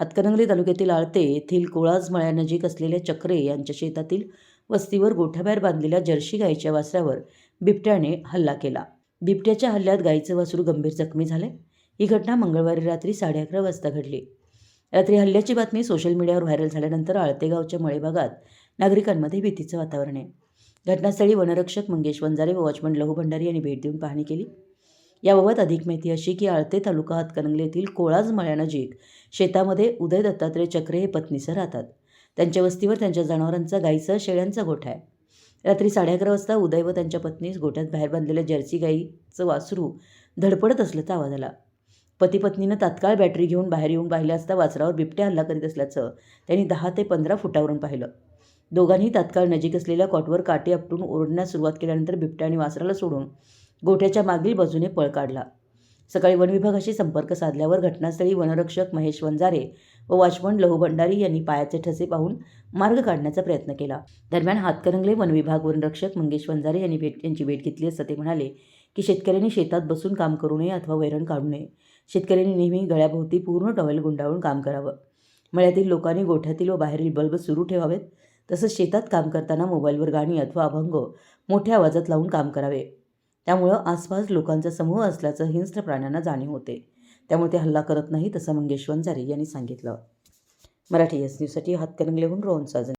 हातकणंगले तालुक्यातील आळते येथील कोळाज मळ्यानजीक असलेल्या चक्रे यांच्या शेतातील वस्तीवर गोठ्याबाहेर बांधलेल्या जर्शी गाईच्या वासरावर बिबट्याने हल्ला केला. बिबट्याच्या हल्ल्यात गाईचं वासरू गंभीर जखमी झाले. ही घटना मंगळवारी रात्री साडे अकरा वाजता घडली. रात्री हल्ल्याची बातमी सोशल मीडियावर व्हायरल झाल्यानंतर आळतेगावच्या मळे भागात नागरिकांमध्ये भीतीचं वातावरण आहे. घटनास्थळी वनरक्षक मंगेश वंजारे व वॉचमन लहू भंडारी यांनी भेट देऊन पाहणी केली. याबाबत अधिक माहिती अशी की आळते तालुका हातकणंगले येथील कोळाज मळ्यानजीक शेतामध्ये उदय दत्तात्रय चक्रे हे पत्नीसह राहतात. त्यांच्या वस्तीवर त्यांच्या जनावरांचा गाईसह शेळ्यांचा गोठा आहे. रात्री साडे अकरा वाजता उदय व त्यांच्या पत्नीस गोठ्यात बाहेर बांधलेल्या जर्सी गाईचं वासरू धडपडत असल्याचा आवाज आला. पती पत्नीनं तात्काळ बॅटरी घेऊन बाहेर येऊन पाहिलं असता वासरावर बिबट्या हल्ला करीत असल्याचं त्यांनी दहा ते पंधरा फुटावरून पाहिलं. दोघांनी तात्काळ नजीक असलेल्या कॉटवर काटे आपटून ओरडण्यास सुरुवात केल्यानंतर बिबट्या आणि वासराला सोडून गोठ्याच्या मागील बाजूने पळ काढला. सकाळी वनविभागाशी संपर्क साधल्यावर घटनास्थळी वनरक्षक महेश वंजारे व वॉचमन लहू भंडारी यांनी पायाचे ठसे पाहून मार्ग काढण्याचा प्रयत्न केला. दरम्यान हातकरंगले वनविभाग वनरक्षक मंगेश वंजारे यांनी भेट यांची भेट घेतली असता ते म्हणाले की शेतकऱ्यांनी शेतात बसून काम करू नये अथवा वैरण काढू नये. शेतकऱ्यांनी नेहमी गळ्याभोवती पूर्ण टॉवेल गुंडाळून काम करावं. मळ्यातील लोकांनी गोठ्यातील व बाहेरील बल्ब सुरू ठेवावेत. तसंच शेतात काम करताना मोबाईलवर गाणी अथवा अभंग मोठ्या आवाजात लावून काम करावे. त्यामुळं आसपास लोकांचा समूह असल्याचं हिंस्त्र प्राण्यांना जाणीव होते. त्यामुळे ते हल्ला करत नाहीत असं मंगेश वंजारे यांनी सांगितलं. मराठी एस न्यूजसाठी हातकणंगलेहून रोहन साजन.